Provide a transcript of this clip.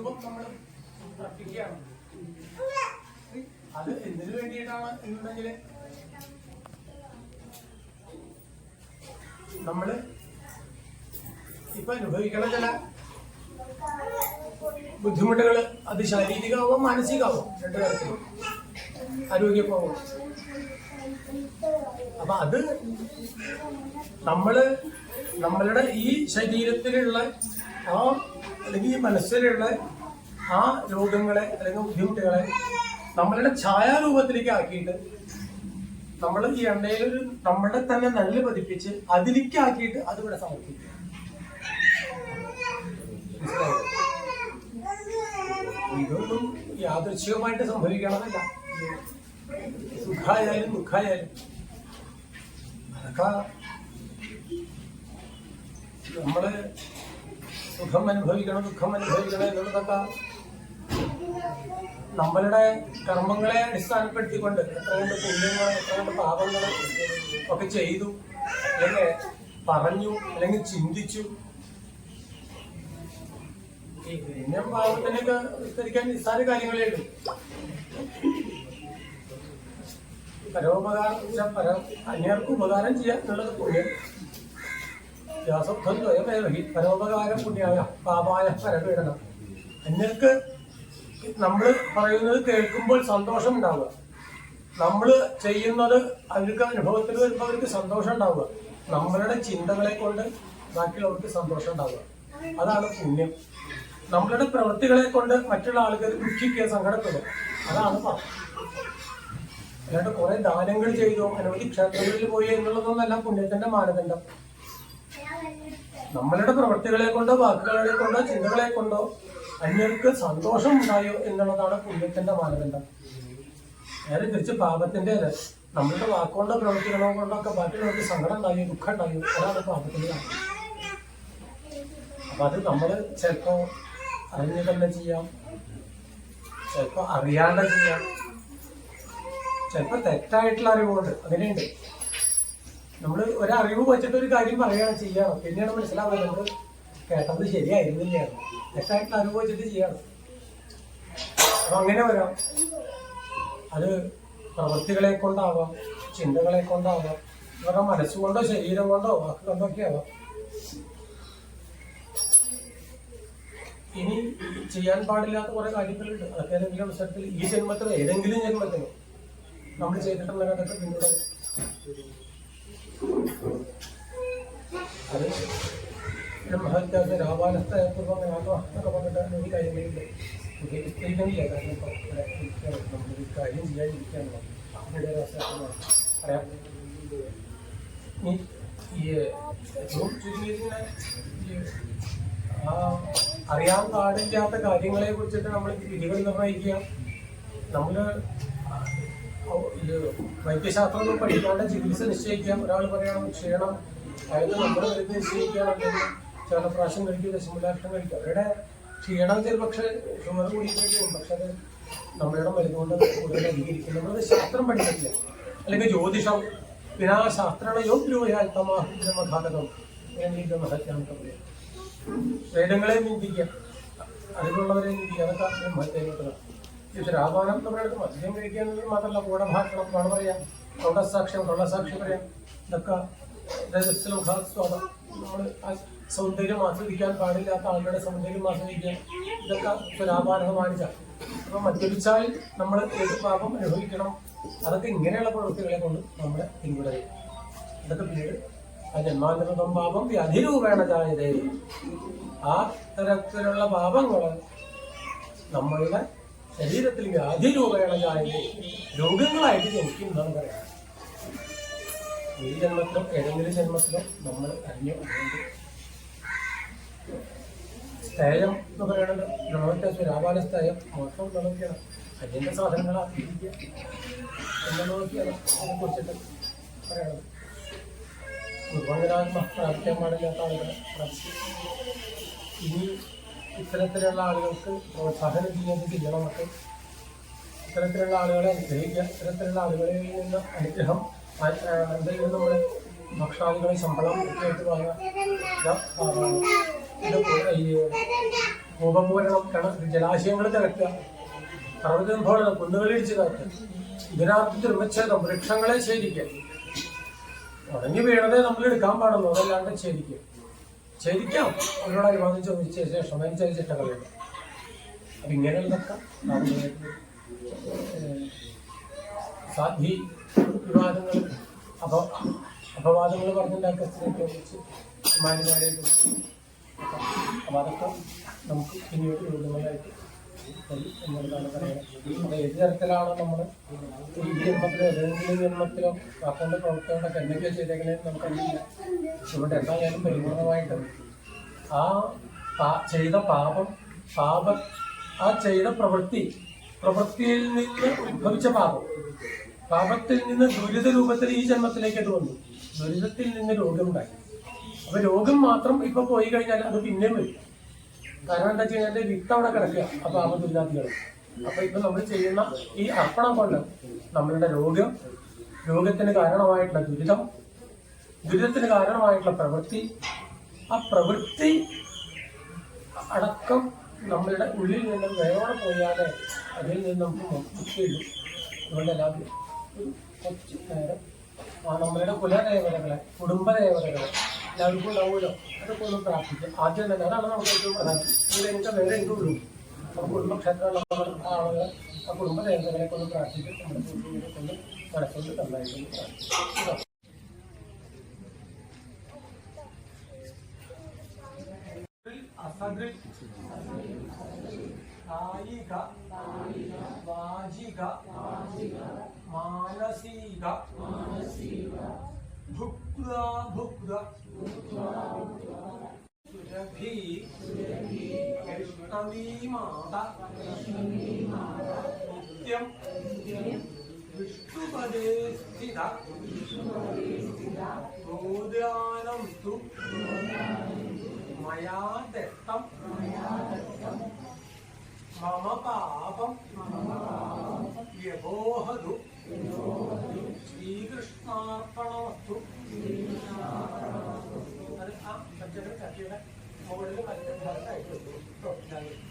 രൂപം നമ്മൾ അർപ്പിക്കുകയാണ് അത് എന്തിനു വേണ്ടിയിട്ടാണ് എന്നുണ്ടെങ്കിൽ നമ്മൾ ഇപ്പൊ അനുഭവിക്കണ ചില ബുദ്ധിമുട്ടുകൾ അത് ശാരീരികമാവും മാനസികമാവും രണ്ടു തരത്തിലും. ആരോഗ്യമാവും അപ്പൊ അത് നമ്മൾ നമ്മളുടെ ഈ ശരീരത്തിലുള്ള ആ അല്ലെങ്കിൽ ഈ മനസ്സിലുള്ള ആ രോഗങ്ങളെ അല്ലെങ്കിൽ ബുദ്ധിമുട്ടുകളെ നമ്മളുടെ ഛായാരൂപത്തിലേക്ക് ആക്കിയിട്ട് നമ്മൾ ഈ എണ്ണയിൽ ഒരു നമ്മളെ തന്നെ നെല്ല് പതിപ്പിച്ച് അതിലേക്ക് ആക്കിയിട്ട് അത് ഇവിടെ സമർപ്പിക്കുക? ഇതൊന്നും യാദൃച്ഛികമായിട്ട് സംഭവിക്കണമെന്നില്ല സുഖായാലും ദുഃഖായാലും അതൊക്കെ നമ്മൾ സുഖം അനുഭവിക്കണം ദുഃഖം അനുഭവിക്കണം എന്നുള്ളതൊക്കെ നമ്മളുടെ കർമ്മങ്ങളെ അടിസ്ഥാനപ്പെടുത്തിക്കൊണ്ട് എത്ര കണ്ട് പുണ്യങ്ങൾ കണ്ട് പാപങ്ങൾ ഒക്കെ ചെയ്തു അല്ലെങ്കിൽ പറഞ്ഞു അല്ലെങ്കിൽ ചിന്തിച്ചു. ഈ പുണ്യം പാപത്തിനൊക്കെ വിസ്തരിക്കാൻ നിസ്സാര കാര്യങ്ങളേ ഉള്ളൂ. പരോപകാരം പര അന്യർക്ക് ഉപകാരം ചെയ്യുക എന്നുള്ളത് പുണ്യം. വ്യാസത്വം ദ്വയമേവഹി പരോപകാരം പുണ്യായ പാപായ പരപീഡനം അന്യർക്ക് നമ്മൾ പറയുന്നത് കേൾക്കുമ്പോൾ സന്തോഷം ഉണ്ടാവുക. നമ്മൾ ചെയ്യുന്നത് അവർക്ക് അനുഭവത്തിൽ വരുമ്പോൾ അവർക്ക് സന്തോഷം ഉണ്ടാവുക. നമ്മളുടെ ചിന്തകളെ കൊണ്ട് ബാക്കിയുള്ളവർക്ക് സന്തോഷം ഉണ്ടാവുക. അതാണ് പുണ്യം. നമ്മളുടെ പ്രവൃത്തികളെ കൊണ്ട് മറ്റുള്ള ആളുകൾ ദുഃഖിക്കുക സങ്കടപ്പെടുക. അതാണ് പാപം. അല്ലാണ്ട് കുറെ ദാനങ്ങൾ ചെയ്തു അനവധി ക്ഷേത്രങ്ങളിൽ പോയി എന്നുള്ളതൊന്നല്ല പുണ്യത്തിന്റെ മാനദണ്ഡം. നമ്മളുടെ പ്രവൃത്തികളെ കൊണ്ടോ വാക്കുകളെ കൊണ്ടോ ചിന്തകളെ കൊണ്ടോ അന്യർക്ക് സന്തോഷം ഉണ്ടായോ എന്നുള്ളതാണ് പുണ്യത്തിന്റെ മാനദണ്ഡം. നേരെ തിരിച്ച് പാപത്തിന്റെ നമ്മളുടെ വാക്കുകൊണ്ടോ പ്രവൃത്തികളോ കൊണ്ടോ ഒക്കെ ബാക്കിയുള്ളവർക്ക് സങ്കടം ഉണ്ടായോ ദുഃഖം ഉണ്ടായോ അതാണ് പാപത്തിന്റെ അപ്പൊ അത് നമ്മൾ ചിലപ്പോ അറിഞ്ഞു തന്നെ ചെയ്യാം. ചിലപ്പോ അറിയാതെ ചെയ്യാം. ചിലപ്പോ തെറ്റായിട്ടുള്ള അറിവുണ്ട് അങ്ങനെയുണ്ട്. നമ്മൾ ഒരറിവ് വെച്ചിട്ട് ഒരു കാര്യം പറയുകയാണ് ചെയ്യണം. പിന്നെയാണ് മനസ്സിലാവുന്നത് നമ്മൾ കേട്ടത് ശരിയായിരുന്നില്ലാണ് തെറ്റായിട്ടുള്ള അറിവ് വെച്ചിട്ട് ചെയ്യണം. അപ്പൊ അങ്ങനെ വരാം. അത് പ്രവൃത്തികളെ കൊണ്ടാവാം ചിന്തകളെ കൊണ്ടാവാം ഇവരുടെ മനസ്സുകൊണ്ടോ ശരീരം കൊണ്ടോ വാക്ക് കൊണ്ടോ ഒക്കെ ആവാം ഇനി ചെയ്യാൻ പാടില്ലാത്ത കുറെ കാര്യങ്ങളുണ്ട്. അതൊക്കെ ഏതെങ്കിലും അവസരത്തിൽ ഈ ജന്മത്തിൽ ഏതെങ്കിലും ജന്മത്തിലോ നമ്മൾ ചെയ്തിട്ടുള്ള അതൊക്കെ പിന്നീട് ബ്രഹ്മഹത്യാസ രാമാനസ്ഥപൂർവം എന്നൊക്കെ പറഞ്ഞിട്ട് ഒരു കാര്യങ്ങളുണ്ട് വിസ്തരിക്കുന്നില്ല കാരണം ഇരിക്കുകയാണ്. നമ്മളൊരു കാര്യം ചെയ്യാതിരിക്കാനുള്ള അവരുടെ ഒരു അവസരമാണ് പറയാം. ഈ ആ അറിയാൻ പാടില്ലാത്ത കാര്യങ്ങളെ കുറിച്ചിട്ട് നമ്മൾ വിധികൾ നിർണയിക്കുക നമ്മൾ ഇത് വൈദ്യശാസ്ത്രമൊന്നും പഠിക്കാണ്ട് ചികിത്സ നിശ്ചയിക്കാം ഒരാൾ പറയണം ക്ഷീണം. അതായത് നമ്മൾ മരുന്ന് നിശ്ചയിക്കുകയാണെങ്കിൽ പ്രാവശ്യം കഴിക്കും ദശമൂലാക്ഷം കഴിക്കും. അവരുടെ ക്ഷീണം ചില പക്ഷേ ഷുഗർ കൂടി കഴിക്കും പക്ഷെ അത് നമ്മളുടെ മരുന്നുകൊണ്ട് കൂടുതൽ അധികരിക്കും നമ്മളത് ശാസ്ത്രം പഠിക്കില്ല അല്ലെങ്കിൽ ജ്യോതിഷം പിന്നെ ആ ശാസ്ത്രമാണ് യോഗ്യോയാൽ തമാഘാതകം അല്ലെങ്കിൽ മഹത്യാന്നൊക്കെ പറയാം. വേദങ്ങളെ നിന്ദിക്കുക അറിവുള്ളവരെ നിന്ദിക്കുക അതൊക്കെ ഈ രാമായണം നമ്മുടെ അടുത്ത് മദ്യം കഴിക്കുക മാത്രമല്ല ഗൂഢഭാഷണം എന്താണ് പറയാം. തൊണ്ടസാക്ഷ്യം തൊള്ളസാക്ഷി പറയാം ഇതൊക്കെ നമ്മൾ സൗന്ദര്യം ആസ്വദിക്കാൻ പാടില്ലാത്ത ആളുകളുടെ സൗന്ദര്യം ആസ്വദിക്കുക ഇതൊക്കെ സ്വരാപാനകമാണിച്ച അപ്പൊ മദ്യപിച്ചാൽ നമ്മൾ ഏത് പാപം അനുഭവിക്കണം? അതൊക്കെ ഇങ്ങനെയുള്ള പ്രവൃത്തികളെ കൊണ്ട് നമ്മളെ പിന്തുടരും. ഇതൊക്കെ പിന്നീട് ആ ജന്മാന്തരം പാപം വ്യാധിരൂപേണ ജായതേ. ആ തരത്തിലുള്ള പാപങ്ങൾ നമ്മളുടെ ശരീരത്തിൽ ജായതേ രോഗങ്ങളായിട്ട് ജനിക്കും എന്നാണ് പറയാം. ഈ ജന്മത്തിലും ഏതെങ്കിലും ജന്മത്തിലും നമ്മൾ അറിഞ്ഞു സ്ഥേയം എന്ന് പറയുന്നത് നമ്മുടെ സുരാപാല സ്ഥേയം മൊത്തം നോക്കിയാണ് അതിന്റെ സാധനങ്ങളാക്കിയിരിക്കുക നോക്കിയാണ്. അതിനെ കുറിച്ചിട്ട് പറയണത്. കുർബാനാത്മ പ്രാപിക്കാൻ പാടില്ലാത്ത ആളുകളെ ഇനി ഇത്തരത്തിലുള്ള ആളുകൾക്ക് പ്രോത്സാഹനം ചെയ്യുന്നത് ചെയ്യണമൊക്കെ ഇത്തരത്തിലുള്ള ആളുകളെ അനുഗ്രഹിക്കുക. ഇത്തരത്തിലുള്ള ആളുകളിൽ നിന്ന് അനുഗ്രഹം എന്തെങ്കിലും നമ്മൾ ഭക്ഷണാദികളെ ശമ്പളം ഒക്കെ വാങ്ങുക. ഈ കൂപപൂരണം കിണ ജലാശയങ്ങൾ തിരക്കുക പർവതംഭോളനം കുന്നുകളിടിച്ച് കയറ്റുക ഇതിനകത്ത് ഉപച്ഛേദം വൃക്ഷങ്ങളെ ശേഖരിക്കുക ഉണങ്ങി വീണതേ നമ്മൾ എടുക്കാൻ പാടുള്ളൂ അതല്ലാണ്ട് ഛേദിക്കുക ഛേദിക്കാം അവരോടനുബന്ധിച്ച് ചോദിച്ച ശേഷം അതിന് ചിട്ടകളുണ്ട് അപ്പൊ ഇങ്ങനെയുള്ളതൊക്കെ സാധി വിവാദങ്ങൾ അപ അപവാദങ്ങൾ പറഞ്ഞുണ്ടാക്കിയ സ്ത്രീയെ കുറിച്ച് മാന്യമാരെ കുറിച്ച് അപ്പൊ അതൊക്കെ നമുക്ക് വരും എന്നുള്ളതാണ് പറയുന്നത് ഏത് തരത്തിലാണോ നമ്മൾ ഈ ജന്മത്തിലോ ഏതെങ്കിലും ജന്മത്തിലോ അക്കൗണ്ട് പ്രവർത്തനങ്ങളൊക്കെ എന്തൊക്കെയോ ചെയ്തേക്കണേന്ന് നമുക്കറിയില്ല ഇവിടെ എന്തായാലും പരിപൂർണമായിട്ട് ആ ചെയ്ത പാപം പാപ ആ ചെയ്ത പ്രവൃത്തി പ്രവൃത്തിയിൽ നിന്ന് ഉത്ഭവിച്ച പാപം പാപത്തിൽ നിന്ന് ദുരിത രൂപത്തിൽ ഈ ജന്മത്തിലേക്ക് അത് വന്നു ദുരിതത്തിൽ നിന്ന് രോഗമുണ്ടായി. അപ്പൊ രോഗം മാത്രം ഇപ്പൊ പോയി കഴിഞ്ഞാൽ അത് പിന്നെയും വരും. കാരണം എന്താ വെച്ച് കഴിഞ്ഞാൽ വിത്ത് അവിടെ കിടക്കുക. പാപദുരിതാദികൾ അപ്പൊ ഇപ്പൊ നമ്മൾ ചെയ്യുന്ന ഈ അർപ്പണം കൊണ്ട് നമ്മളുടെ രോഗം രോഗത്തിന് കാരണമായിട്ടുള്ള ദുരിതം ദുരിതത്തിന് കാരണമായിട്ടുള്ള പ്രവൃത്തി ആ പ്രവൃത്തി അടക്കം നമ്മളുടെ ഉള്ളിൽ നിന്നും വേറെ പോയാതെ അതിൽ നിന്ന് നമുക്ക് മുക്തിയുള്ളൂ അതുകൊണ്ട് എല്ലാവരും കുറച്ച് നേരം ആ നമ്മളുടെ കുലദേവതകളെ കുടുംബദേവതകളെ దానికున్న ఊళ్ళో అంటే కొంచెం ప్రాప్తి ఆర్జన అలా ఒక ఇది కూడా ఊళ్ళో ఇంకా వేరే ఇది ఊరు ఆ కుటుంబ క్షేత్రాలు ఆ కుటుంబ దేవతలే కొంచెం ప్రార్థించి కొంచెం మనసులు తల్లాయి అసద్రిక్ కాయిక వాజిక మానసిక భుక్త భుక్త എന്തുള്ളൂ ആ കുടുംബക്ഷേത്രമുള്ള ആളുകൾ ആ കുടുംബദേവതകളെ കൊണ്ട് പ്രാർത്ഥിക്കും നമ്മുടെ കുടുംബങ്ങളെ കൊണ്ട് จะไม่ขาดเยอะนะพอวันนี้ก็มันจะทำได้ถูกต้อง